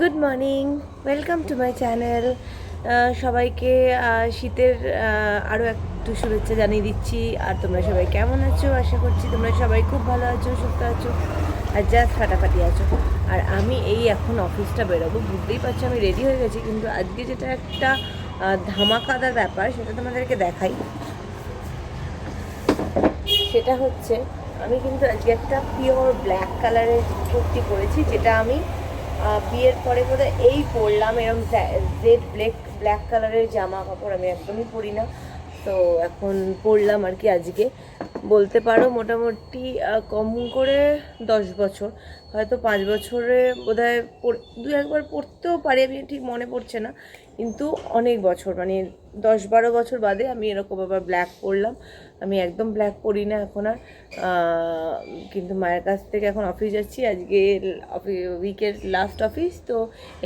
Good morning welcome to my channel সবাইকে শীতের আরও একটু শুভেচ্ছা জানিয়ে দিচ্ছি। আর তোমরা সবাই কেমন আছো? আশা করছি তোমরা সবাই খুব ভালো আছো, সুস্থ আছো, আর জাস্ট ফাটাফাটি আছো। আর আমি এই এখন অফিসটা বেরোবো। বুঝতেই পারছ, আমি রেডি হয়ে গেছি। কিন্তু আজকে যেটা একটা ধামাকাদার ব্যাপার, সেটা তোমাদেরকে দেখাই। সেটা হচ্ছে, আমি কিন্তু আজকে একটা পিওর ব্ল্যাক কালারের কুর্তি পরেছি যেটা আমি বিয়ের পরে বোধহয় এই পরলাম এরকম জেড ব্ল্যাক ব্ল্যাক কালারের জামা কাপড় আমি একদমই পরি না। তো এখন পরলাম আর কি আজকে। বলতে পারো মোটামুটি কম করে দশ বছর। হয়তো পাঁচ বছরে বোধ হয় দু একবার পড়তেও পারি, আমি ঠিক মনে পড়ছে না। কিন্তু অনেক বছর মানে দশ বারো বছর বাদে আমি এরকম আবার ব্ল্যাক পরলাম। আমি একদম ব্ল্যাক পরি না এখন আর। কিন্তু মায়ের কাছ থেকে এখন অফিস যাচ্ছি। আজকে উইকের লাস্ট অফিস তো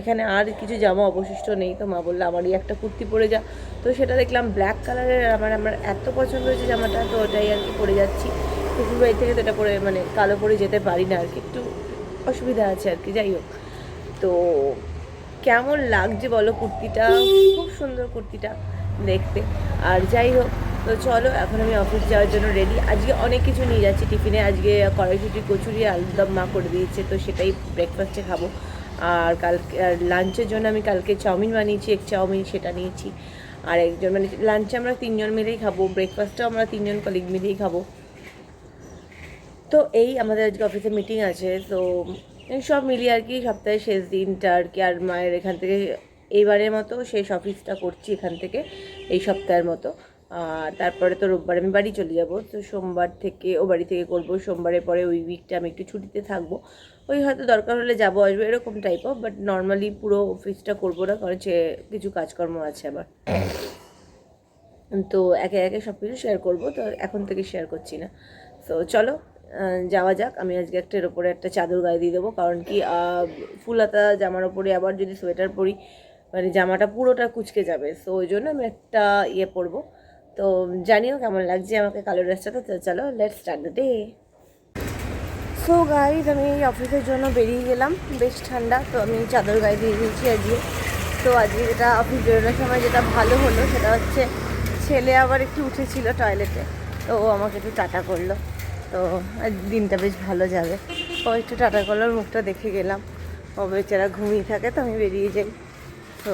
এখানে আর কিছু জামা অবশিষ্ট নেই। তো মা বলল আমারই একটা কুর্তি পরে যা। তো সেটা দেখলাম ব্ল্যাক কালারের আমার আমার এত পছন্দ হয়েছে জামাটা তো ওটাই আর কি পরে যাচ্ছি। শ্বশুর বাড়ি থেকে তো এটা পরে মানে কালো পরে যেতে পারি না আর কি। একটু অসুবিধা আছে আর কি যাই হোক। তো কেমন লাগছে বলো কুর্তিটা? খুব সুন্দর কুর্তিটা দেখতে। আর যাই হোক তো চলো, এখন আমি অফিস যাওয়ার জন্য রেডি আজকে অনেক কিছু নিয়ে যাচ্ছি টিফিনে। আজকে কড়াইশুটি, কচুরি আলুদম মা করে দিয়েছে, তো সেটাই ব্রেকফাস্টে খাব। আর কালকে, আর লাঞ্চের জন্য আমি কালকে চাউমিন বানিয়েছি, এক চাউমিন সেটা নিয়েছি। আর একজন মানে লাঞ্চে আমরা তিনজন মিলেই খাব ব্রেকফাস্টও আমরা তিনজন কলিগ মিলেই খাব। তো এই আমাদের আজকে অফিসে মিটিং আছে, তো সব মিলিয়ে আর কি সপ্তাহের শেষ দিনটা আর কি, আর মায়ের এখান থেকে এইবারের মতো শেষ অফিসটা করছি এখান থেকে এই সপ্তাহের মতো। আর তারপরে তো রোববার আমি বাড়ি চলে যাব তো সোমবার থেকে ও বাড়ি থেকে করব। সোমবারের পরে ওই উইকটা আমি একটু ছুটিতে থাকব। ওই হয়তো দরকার হলে যাব আসব এরকম টাইপ অফ বাট নর্মালি পুরো অফিসটা করব না কারণ সে কিছু কাজকর্ম আছে আবার তো একে একে সব কিছু শেয়ার করব তো এখন থেকে শেয়ার করছি না। তো চলো যাওয়া যাক। আমি আজকে একটা এর ওপরে একটা চাদর গায়ে দিয়ে দেবো কারণ কি আহ, ফুলাতা জামার ওপরে আবার যদি সোয়েটার পরি মানে জামাটা পুরোটা কুচকে যাবে। সো ওই জন্য আমি একটা ইয়ে পরবো। তো জানিও কেমন লাগছে আমাকে কালো ড্রেসটাতে? তো চলো let start day so guys আমি এই অফিসের জন্য বেরিয়ে গেলাম। বেশ ঠান্ডা, তো আমি চাদর গায়ে দিয়ে দিয়েছি আজকে। তো আজকে যেটা অফিস বেরোনোর সময় যেটা ভালো হলো, সেটা হচ্ছে ছেলে আবার একটু উঠেছিল টয়লেটে তো ও আমাকে একটু টাটা করল। তো দিনটা বেশ ভালো যাবে। ও একটু টাটা করল, মুখটা দেখে গেলাম। ও বেচারা ঘুমিয়ে থাকে, তো আমি বেরিয়ে যাই। তো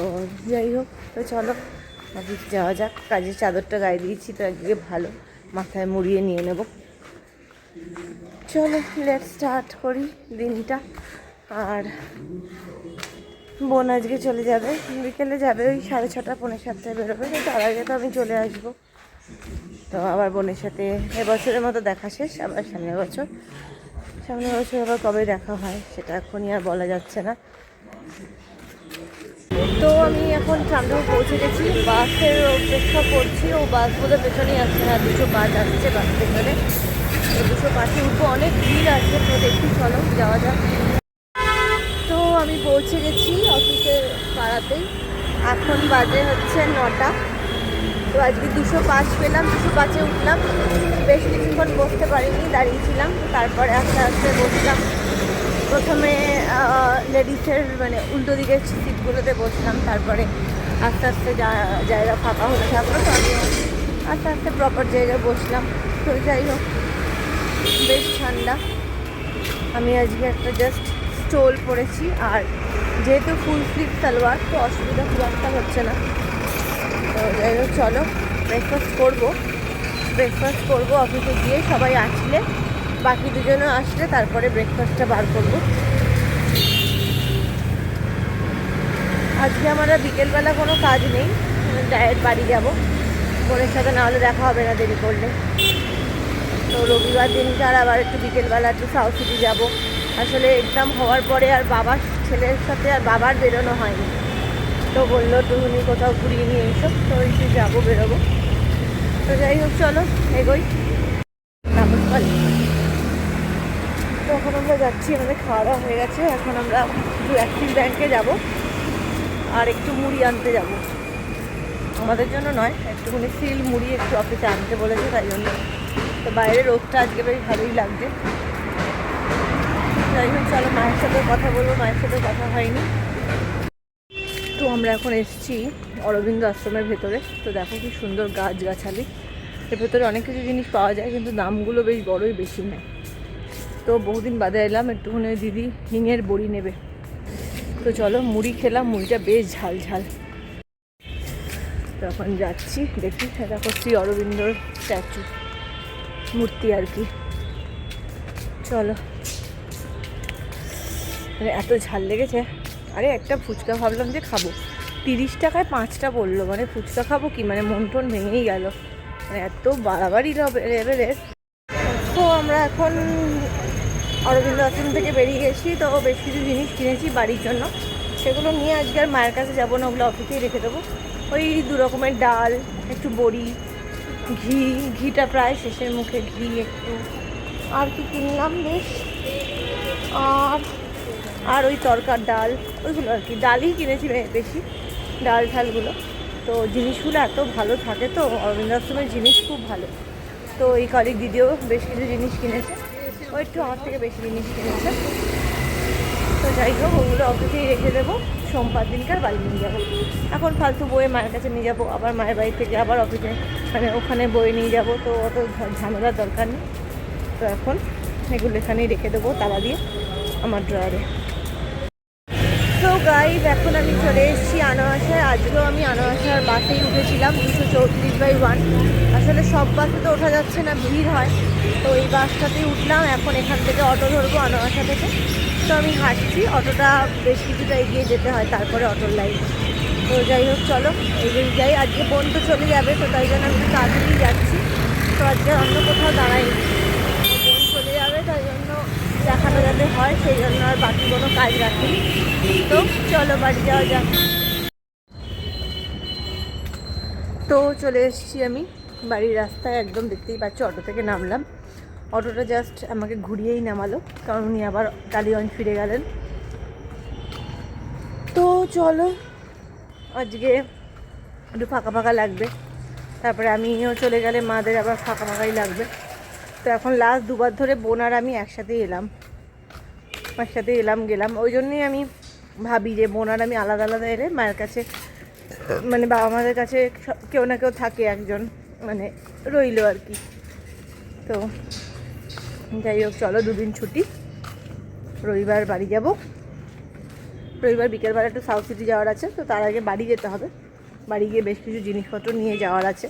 যাই হোক, তো চলো। অফিস যাওয়া যাক, কাজের চাদরটা গায়ে দিয়েছি, তো আজকে ভালো, মাথায় মুড়িয়ে নিয়ে নেব। চলো লেট স্টার্ট করি দিনটা। আর বোন আজকে চলে যাবে, বিকেলে যাবে ওই সাড়ে ছটা, পৌনে সাতটায় বেরোবে তার আগে তো আমি চলে আসব। তো আবার বোনের সাথে এবছরের মতো দেখা শেষ, আবার সামনের বছর। সামনের বছর আবার কবে দেখা হয়, সেটা এখনই আর বলা যাচ্ছে না। তো আমি এখন ট্রামডুর পৌঁছে গেছি। বাসের অপেক্ষা করছি, ও বাস বোধহয় পেছনেই আসছে হ্যাঁ দুশো বাস আসছে বাস পেছনে। তো দুটো বাসে উঠবো, অনেক ভিড় আছে, তো দেখি চলো, যাওয়া যাক। তো আমি পৌঁছে গেছি অফিসের পাড়াতেই। এখন বাজে হচ্ছে নটা। তো আজকে দুশো পাঁচ পেলাম, দুশো পাঁচে উঠলাম। বেশ কিছুক্ষণ বসতে পারিনি, দাঁড়িয়েছিলাম। তারপরে আস্তে আস্তে বসলাম। প্রথমে লেডিসের মানে উল্টো দিকের সিটগুলোতে বসলাম, তারপরে আস্তে আস্তে জায়গা ফাঁকা হতে থাকল, তো আমি আস্তে আস্তে প্রপার জায়গায় বসলাম। তো যাই হোক, বেশ ঠান্ডা। আমি আজকে একটা জাস্ট স্টোল পরেছি, আর যেহেতু ফুল স্লিভ সালোয়ার, তো অসুবিধা খুব একটা হচ্ছে না। তো যাই হোক, চলো ব্রেকফাস্ট করব। ব্রেকফাস্ট করব অফিসে গিয়ে সবাই আসলে বাকি দুজনও আসলে তারপরে ব্রেকফাস্টটা বার করব। আজকে আমার বিকেলবেলা কোনো কাজ নেই, ডায়েট বাড়ি যাব। বোনের সাথে না হলে দেখা হবে না দেরি করলে। তো রবিবার দিন আর আবার একটু বিকেলবেলা একটু সাউথ সিটি যাব। আসলে এক্সাম হওয়ার পরে আর বাবার ছেলের সাথে আর বাবার বেরোনো হয়নি। তো বলল তুমি কোথাও ঘুরিয়ে নিয়ে এসো। তো একটু যাব বেরোবো। তো যাই হোক, চলো, এগোই। এখন আমরা যাচ্ছি, আমাদের খাওয়া দাওয়া হয়ে গেছে। এখন আমরা একটু অ্যাক্সিস ব্যাংকে যাব আর একটু মুড়ি আনতে যাব। আমাদের জন্য নয়, একটুখানি সিল মুড়ি একটু অফিসে আনতে বলেছে, তাই জন্য তো বাইরের রোগটা আজকে বেশ ভালোই লাগছে। যাই হোক, চলো মায়ের সাথে কথা বলব, মায়ের সাথে কথা হয়নি। তো আমরা এখন এসেছি অরবিন্দ আশ্রমের ভেতরে। তো দেখো কি সুন্দর গাছগাছালি। এর ভেতরে অনেক কিছু জিনিস পাওয়া যায়, কিন্তু দামগুলো বেশ বড়ই বেশি নেয়। তো বহুদিন বাদে এলাম, একটুখানি দিদি হিঙের বড়ি নেবে। তো চলো, মুড়ি খেলাম, মুড়িটা বেশ ঝাল ঝাল। তখন যাচ্ছি, দেখি দেখো শ্রী অরবিন্দর স্ট্যাচু মূর্তি আর কি। চলো। মানে এত ঝাল লেগেছে। আরে একটা ফুচকা ভাবলাম যে খাব। তিরিশ টাকায় পাঁচটা পড়ল মানে ফুচকা খাব কি? মানে মন টন ভেঙেই গেল। মানে এত বাড়াবাড়ি লেভেলের। তো আমরা এখন অরবিন্দ আশ্রম থেকে বেরিয়ে গেছি, তো বেশ কিছু জিনিস কিনেছি বাড়ির জন্য। সেগুলো নিয়ে আজকে আর মায়ের কাছে যাব না, ওগুলো অফিসেই রেখে দেবো। ওই দু রকমের ডাল, একটু বড়ি, ঘি, ঘিটা প্রায় শেষের মুখে, ঘি একটু। আর কি কিনলাম বেশ। আর আর ওই তরকার ডাল, ওইগুলো আর কি। ডালই কিনেছি বেশি, ডাল ঠালগুলো। তো জিনিসগুলো এত ভালো থাকে তো অরবিন্দ আশ্রমের জিনিস খুব ভালো। তো এই কলিগ দিদিও বেশ কিছু জিনিস কিনেছে। ও একটু আমার থেকে বেশি জিনিস কিনেছে। তো যাই হোক, ওগুলো অফিসেই রেখে দেবো। সোমবার দিনকার বাড়ি নিয়ে যাব। এখন ফালতু বইয়ে মায়ের কাছে নিয়ে যাব, আবার মায়ের বাড়ি থেকে আবার অফিসে মানে ওখানে বই নিয়ে যাব। তো অত ঝামেলার দরকার নেই। তো এখন এগুলো এখানেই রেখে দেবো তালা দিয়ে আমার ড্রয়ারে তো গাইজ এখন আমি চলে এসেছি আনোয়াশায় আজকেও আমি আনোয়াশার বাসেই উঠেছিলাম। দুশো চৌত্রিশ বাই ওয়ান আসলে সব বাসে তো ওঠা যাচ্ছে না, ভিড় হয়। তো এই বাসটাতেই উঠলাম, এখন এখান থেকে অটো ধরবো আনোয়াশা থেকে। তো আমি হাঁটছি, অটোটা বেশ কিছুটা এগিয়ে যেতে হয়, তারপরে অটোর লাইন। তো যাই হোক, চলো এগিয়ে যাই। আজকে বোন তো চলে যাবে, তো তাই জন্য আমি তাড়াতাড়ি যাচ্ছি। তো আজকে অন্য কোথাও দাঁড়াই বোন চলে যাবে, তাই জন্য দেখানো যাতে হয়, সেই জন্য আর বাকি কোনো কাজ রাখিনি তো চলো, বাড়ি যাওয়া যাক। তো চলে এসেছি আমি। বাড়ির রাস্তায় একদম দেখতেই পাচ্ছি, অটো থেকে নামলাম। অটোটা জাস্ট আমাকে ঘুরিয়েই নামালো, কারণ উনি আবার টালিগঞ্জ ফিরে গেলেন। তো চলো, আজকে একটু ফাঁকা ফাঁকা লাগবে। তারপরে আমিও চলে গেলে মাদের আবার ফাঁকা ফাঁকাই লাগবে। তো এখন লাস্ট দুবার ধরে বোন আর আমি একসাথেই এলাম। একসাথে এলাম, গেলাম। ওই জন্যই আমি ভাবি যে বোন আর আমি আলাদা আলাদা এলে মায়ের কাছে মানে বাবা মাদের কাছে কেউ না কেউ থাকে একজন মানে রইল আর কি। তো যাই হোক, চলো দুদিন ছুটি। রবিবার বাড়ি যাব। রবিবার বিকেলবেলা একটু সাউথ সিটি যাওয়ার আছে, তো তার আগে বাড়ি যেতে হবে। বাড়ি গিয়ে বেশ কিছু জিনিসপত্র নিয়ে যাওয়ার আছে।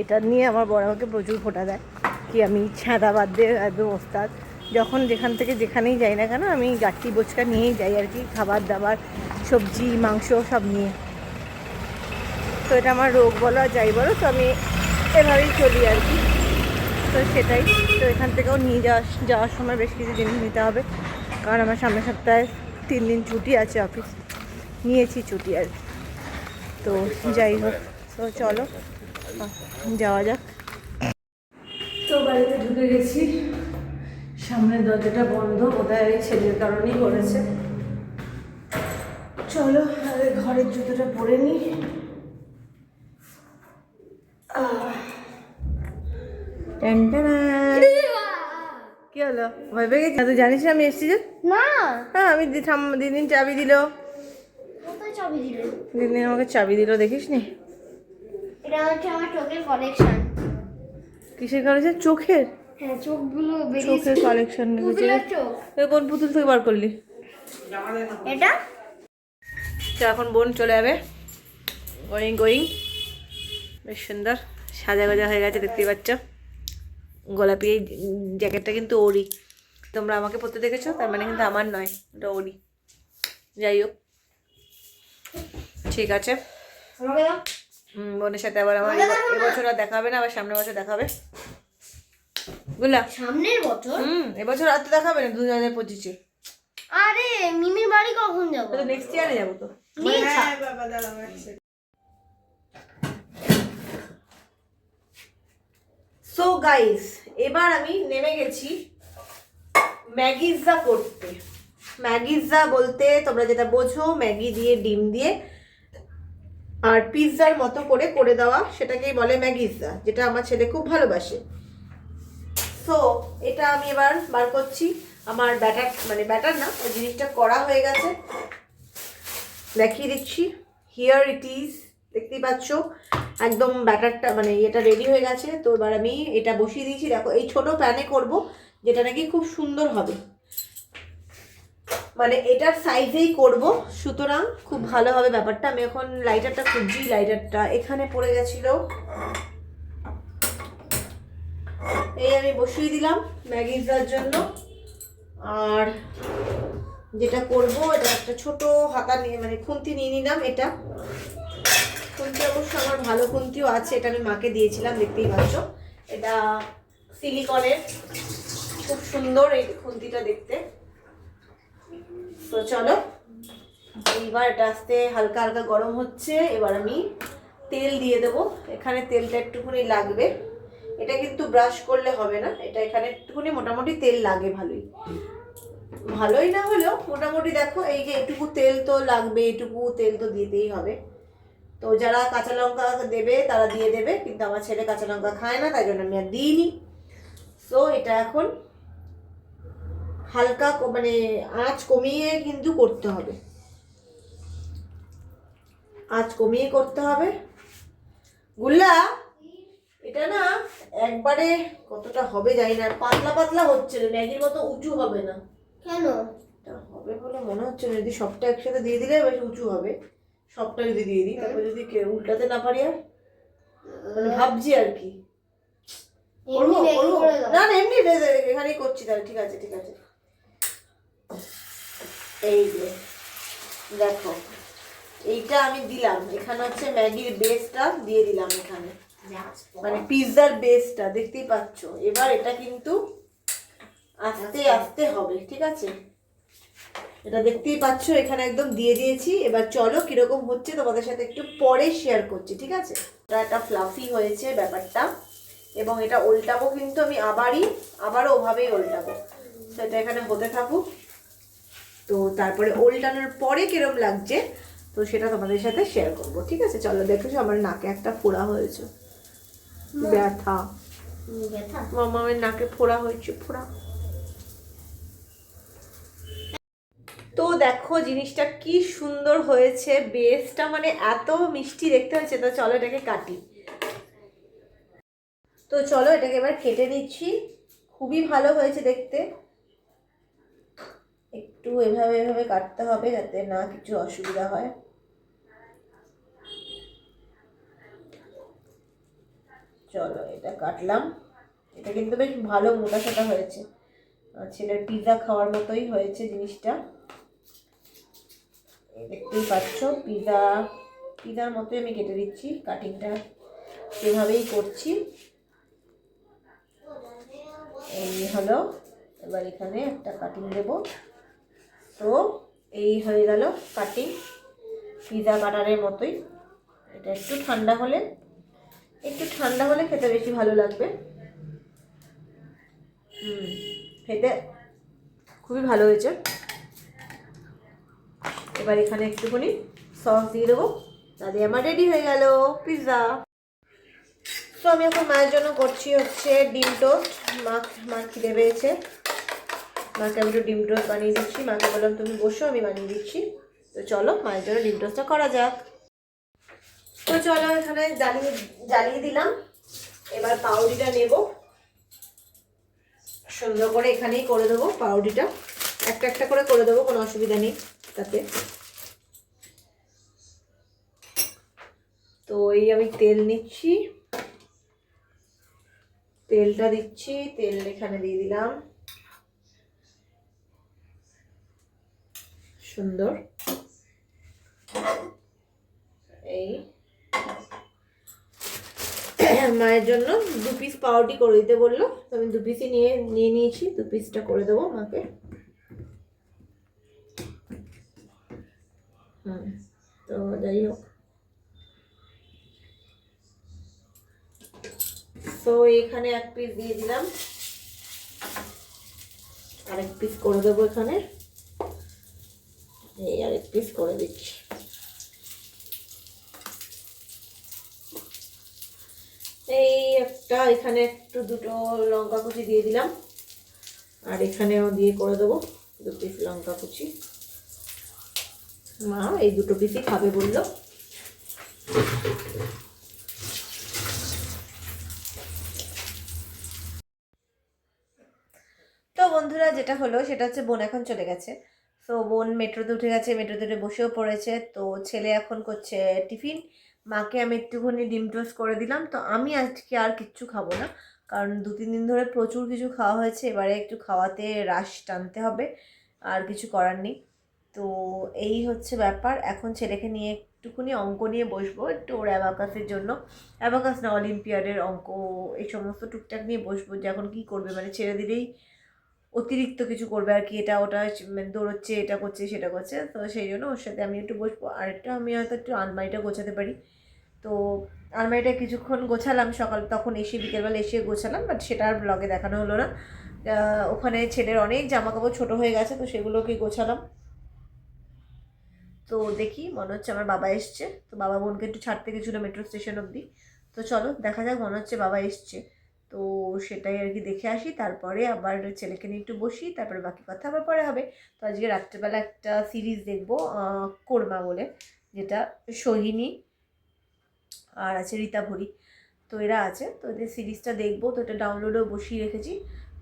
এটা নিয়ে আমার বড় আমাকে প্রচুর ফোটা দেয় কি আমি ছাদা বাদ দিয়ে একদম ওস্তাদ। যখন যেখান থেকে যেখানেই যাই না কেন, আমি গাঠি, বোচকা নিয়েই যাই আর কি, খাবার দাবার, সবজি, মাংস সব নিয়ে। তো এটা আমার রোগ বলো আর যাই বলো, তো আমি এভাবেই চলি আর কি। তো সেটাই। তো এখান থেকেও নিয়ে যাওয়ার যাওয়ার সময় বেশ কিছু জিনিস নিতে হবে। কারণ আমার সামনের সপ্তাহে তিন দিন ছুটি আছে অফিস। নিয়েছি ছুটি আর। তো যাই হোক, তো চলো, যাওয়া যাক। তো বাড়িতে ঢুকে গেছি। সামনের দরজাটা বন্ধ, বোধহয় ছেলের কারণেই করেছে চলো ঘরের জুতোটা পরে নিই। কি হলো? ভয় পেয়ে গেছি তুই জানিস না আমি এসেছি যে? না। হ্যাঁ আমি ঠাম- দিদিন চাবি দিল। দিদিন আমাকে চাবি দিল দেখিস নি এটা হচ্ছে আমার চোখের কালেকশন কিসের চোখের? হ্যাঁ চোখগুলো চোখের কালেকশন কোন পুতুল থেকে বার করলি? এটা? তো এখন বোন চলে যাবে। গোয়িং গোয়িং বেশ সুন্দর। সাজা গোজা হয়ে গেছে দেখতেই পাচ্ছ। গোলাপি এই জ্যাকেটটা কিন্তু ওরই। তোমরা আমাকে পরতে দেখেছ? তার মানে কিন্তু আমার নয় ওটা ওরই। যাই হোক। ঠিক আছে। বোনের সাথে আবার আমার এবছর আর দেখা হবে না আবার সামনের বছর দেখা হবে বুঝলা? সামনের বছর? হুম এবছর আর তো দেখা হবে না দু হাজার পঁচিশে। আরে মিমির বাড়ি কখন যাব? তো নেক্সট ইয়ারে যাব তো সো গাইস এবার আমি নেমে গেছি ম্যাগিজা করতে। ম্যাগিজা বলতে তোমরা যেটা বোঝো, ম্যাগি দিয়ে, ডিম দিয়ে, আর পিৎজার মতো করে করে দেওয়া, সেটাকেই বলে ম্যাগিজা, যেটা আমার ছেলে খুব ভালোবাসে। সো এটা আমি এবার বার করছি। আমার ব্যাটার মানে ব্যাটার না, ওই জিনিসটা করা হয়ে গেছে। দেখিয়ে দিচ্ছি। হিয়ার ইট ইজ দেখতেই পাচ্ছ। একদম ব্যাটারটা মানে এটা রেডি হয়ে গেছে। তো এবার আমি এটা বসিয়ে দিয়েছি। দেখো, এই ছোট প্যানে করব, যেটা নাকি খুব সুন্দর হবে। মানে এটার সাইজেই করব, সুতরাং খুব ভালো হবে ব্যাপারটা। আমি এখন লাইটারটা খুঁজছি লাইটারটা এখানে পড়ে গেছিল। এই আমি বসিয়ে দিলাম ম্যাগিজটার জন্য। আর যেটা করব, এটা একটা ছোট হাতা নিয়ে মানে খুন্তি নিয়ে নিলাম এটা। খুন্তি অবশ্য আমার ভালো খুন্তিও আছে, এটা আমি মাকে দিয়েছিলাম, দেখতেই পাচ্ছ। এটা সিলিকনের খুব সুন্দর এই খুন্তিটা দেখতে। তো চলো, এইবার এটা আস্তে হালকা হালকা গরম হচ্ছে, এবার আমি তেল দিয়ে দেবো। এখানে তেলটা একটুখানি লাগবে। এটা কিন্তু ব্রাশ করলে হবে না, এটা এখানে একটুখানি মোটামুটি তেল লাগে ভালোই। ভালোই না হলেও, মোটামুটি দেখো, এই যে এটুকু তেল তো লাগবে, এটুকু তেল তো দিতেই হবে। তো যারা কাঁচা লঙ্কা দেবে তারা দিয়ে দেবে কিন্তু আমার ছেলে কাঁচা লঙ্কা খায় না তাই জন্য আমি আর দিইনি। সো এটা এখন হালকা মানে আঁচ কমিয়ে কিন্তু করতে হবে। আঁচ কমিয়ে করতে হবে। গুল্লা এটা না একবারে কতটা হবে জানি না পাতলা পাতলা হচ্ছে ম্যাগির মতো উঁচু হবে না। কেন? হবে বলে মনে হচ্ছে না যদি সবটা একসাথে দিয়ে দিলে বেশ উঁচু হবে। সবটা যদি দিয়ে দিই তারপর যদি উল্টাতে না পারি আর? মানে ভাবছি আর কি। না না এমনি এখানেই করছি তাহলে ঠিক আছে ঠিক আছে। এই যে দেখো এইটা আমি দিলাম। এখানে হচ্ছে ম্যাগির বেসটা দিয়ে দিলাম এখানে। মানে পিৎজার বেসটা দেখতেই পাচ্ছ। এবার এটা কিন্তু আস্তে আস্তে হবে ঠিক আছে? এটা দেখতেই পাচ্ছ এখানে একদম দিয়ে দিয়েছি। এবার চলো কীরকম হচ্ছে তোমাদের সাথে একটু পরে শেয়ার করছি ঠিক আছে? এটা একটা ফ্লাফি হয়েছে ব্যাপারটা এবং এটা উল্টাবো কিন্তু আমি আবারই আবারও ওভাবেই উল্টাবো। তো এটা এখানে হতে থাকুক। তো তারপরে উল্টানোর পরে কিরম লাগছে তো সেটা তোমাদের সাথে শেয়ার করব ঠিক আছে? চলো দেখেছ আমার নাকে একটা ফোড়া হয়েছে। ব্যথা? মামা আমার নাকে ফোড়া হয়েছে ফোড়া তো দেখো, জিনিসটা কি সুন্দর হয়েছে। বেসটা মানে এত মিষ্টি দেখতে হয়েছে। তো চলো এটাকে কাটি। তো চলো এটাকে এবার কেটে নিচ্ছি। খুবই ভালো হয়েছে দেখতে। একটু এভাবে এভাবে কাটতে হবে যাতে না কিছু অসুবিধা হয়। চলো এটা কাটলাম। এটা কিন্তু বেশ ভালো মোটা সোটা হয়েছে ছেলের পিৎজা খাওয়ার মতোই হয়েছে জিনিসটা। দেখতেই পাচ্ছ পিৎজা পিৎজার মতোই আমি কেটে দিচ্ছি কাটিংটা সেভাবেই করছি। এই হলো, এবার এখানে একটা কাটিং দেব। তো এই হয়ে গেল কাটিং পিৎজা কাটারের মতোই। এটা একটু ঠান্ডা হলে, একটু ঠান্ডা হলে খেতে বেশি ভালো লাগবে। হুম, খেতে খুবই ভালো হয়েছে। এবার এখানে একটুখানি সস দিয়ে দেবো। তাহলে আমার রেডি হয়ে গেল পিৎজা তো আমি এখন মায়ের জন্য করছি হচ্ছে ডিম টোস্ট। মা মা খিদে পেয়েছে মাকে আমি একটু ডিম টোস্ট বানিয়ে দিচ্ছি। মাকে বললাম, তুমি বসো, আমি বানিয়ে দিচ্ছি। তো চলো, মায়ের জন্য ডিম টোস্টটা করা যাক। তো চলো, এখানে জ্বালিয়ে জ্বালিয়ে দিলাম। এবার পাউরিটা নেব। সুন্দর করে এখানেই করে দেবো পাউরিটা একটা একটা করে করে দেবো, কোনো অসুবিধা নেই তাতে। তো এই আমি তেল নিচ্ছি। তেলটা দিচ্ছি, তেল এখানে দিয়ে দিলাম। সুন্দর। এই। মায়ের জন্য দু পিস পাউরুটি করে দিতে বলল। তো আমি দু পিসই নিয়ে নিয়ে নিয়েছি, দু পিসটা করে দেবো মাকে। হুম, তো যাই হোক। তো এখানে এক পিস দিয়ে দিলাম। আরেক পিস করে দেবো এখানে। এই আরেক পিস করে দিচ্ছি। এই একটা, এখানে একটু দুটো লঙ্কা কুচি দিয়ে দিলাম। আর এখানেও দিয়ে করে দেবো দু পিস লঙ্কা কুচি। মা, এই দুটো পিসই খাবে বলল তো বন্ধুরা যেটা হলো সেটা হচ্ছে বোন এখন চলে গেছে। তো বোন মেট্রোতে উঠে গেছে, মেট্রোতে উঠে বসেও পড়েছে। তো ছেলে এখন করছে টিফিন। মাকে আমি একটুখানি ডিম টোস্ট করে দিলাম। তো আমি আজকে আর কিচ্ছু খাব না। কারণ দু তিন দিন ধরে প্রচুর কিছু খাওয়া হয়েছে। এবারে একটু খাওয়াতে রাশ টানতে হবে। আর কিছু করার নেই। তো এই হচ্ছে ব্যাপার। এখন ছেলেকে নিয়ে একটুখানি অঙ্ক নিয়ে বসবো। একটু ওর অ্যাবাকাসের জন্য। অ্যাবাকাস না, অলিম্পিয়াডের অঙ্ক, এই সমস্ত টুকটাক নিয়ে বসবো যে এখন কী করবে? মানে ছেড়ে দিলেই অতিরিক্ত কিছু করবে আর কি, এটা ওটা মানে দৌড়চ্ছে, এটা করছে, সেটা করছে, তো সেই জন্য ওর সাথে আমি একটু বসবো। আর একটা আমি হয়তো একটু আলমারিটা গোছাতে পারি। তো আলমারিটা কিছুক্ষণ গোছালাম, সকাল তখন এসে বিকেলবেলা এসে গোছালাম বাট সেটা আর ব্লগে দেখানো হলো না। ওখানে ছেলের অনেক জামা কাপড় ছোটো হয়ে গেছে, তো সেগুলোকে গোছালাম। তো দেখি, মনে হচ্ছে আমার বাবা এসছে। তো বাবা বোনকে একটু ছাড়তে গেছিল মেট্রো স্টেশন অবধি। তো চলো দেখা যাক, মনে হচ্ছে বাবা এসছে। তো সেটাই আর কি দেখে আসি। তারপরে আবার ছেলেকে নিয়ে একটু বসি, তারপরে বাকি কথা আবার পরে হবে। তো আজকে রাত্রেবেলা একটা সিরিজ দেখব কোরমা বলে, যেটা সোহিনী আর আছে রীতা ভরি। তো এরা আছে, তো এদের সিরিজটা দেখব, তো এটা ডাউনলোডেও বসিয়ে রেখেছি।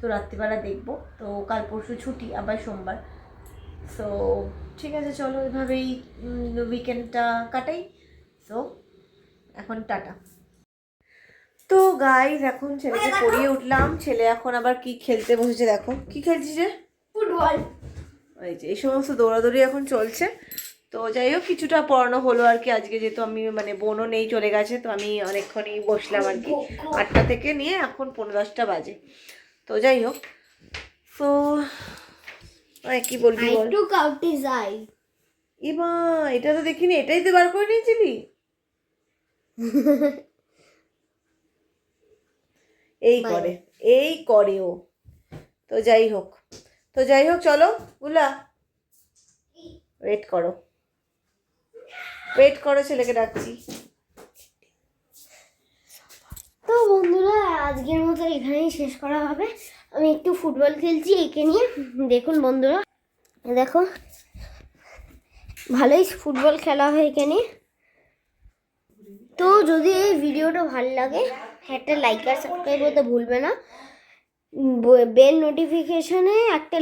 তো রাত্রিবেলা দেখব, তো কাল পরশু ছুটি, আবার সোমবার। সো ঠিক আছে, চলো এভাবেই উইকেন্ডটা কাটাই। সো এখন টাটা। তো গাইজ এখন ছেলেকে পড়িয়ে উঠলাম। ছেলে এখন আবার কি খেলতে বসেছে দেখো। কি খেলছিস রে? ফুটবল। এই যে এই সমস্ত দৌড়াদৌড়ি এখন চলছে। তো যাই হোক কিছুটা পড়ানো হলো আর কি। আজকে যেহেতু আমি মানে বোনও নেই চলে গেছে। তো আমি অনেকক্ষণই বসলাম আর কি। আটটা থেকে নিয়ে এখন পনেরো দশটা বাজে। তো যাই হোক। তো কি বলবি বল? যাই এটা তো দেখিনি এটাই তো বার করে নিয়েছিলি? এই করে এই করে ও তো যাই হোক তো যাই হোক চলো বুলা ওয়েট করো। ওয়েট করো ছেলেকে ডাকছি। তো বন্ধুরা আজকের মতো এখানেই শেষ করা হবে। আমি একটু ফুটবল খেলছি একে নিয়ে। দেখুন বন্ধুরা দেখো। ভালোই ফুটবল খেলা হয় এখানে তো যদি এই ভিডিওটা ভালো লাগে একটা লাইক আর সাবস্ক্রাইব করতে ভুলবে না। বেল নোটিফিকেশনে একটা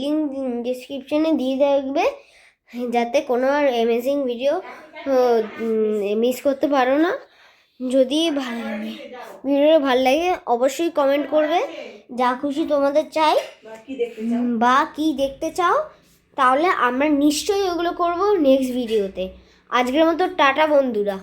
লিঙ্ক ডিসক্রিপশনে দিয়ে থাকবে যাতে কোনো আর অ্যামেজিং ভিডিও মিস করতে পারো না। যদি ভিডিওটা ভালো লাগে, অবশ্যই কমেন্ট করবে, যা খুশি তোমাদের চাই। বা কি দেখতে চাও, তাহলে আমরা নিশ্চয়ই ওগুলো করব নেক্সট ভিডিওতে আজকের মতো টাটা বন্ধুরা।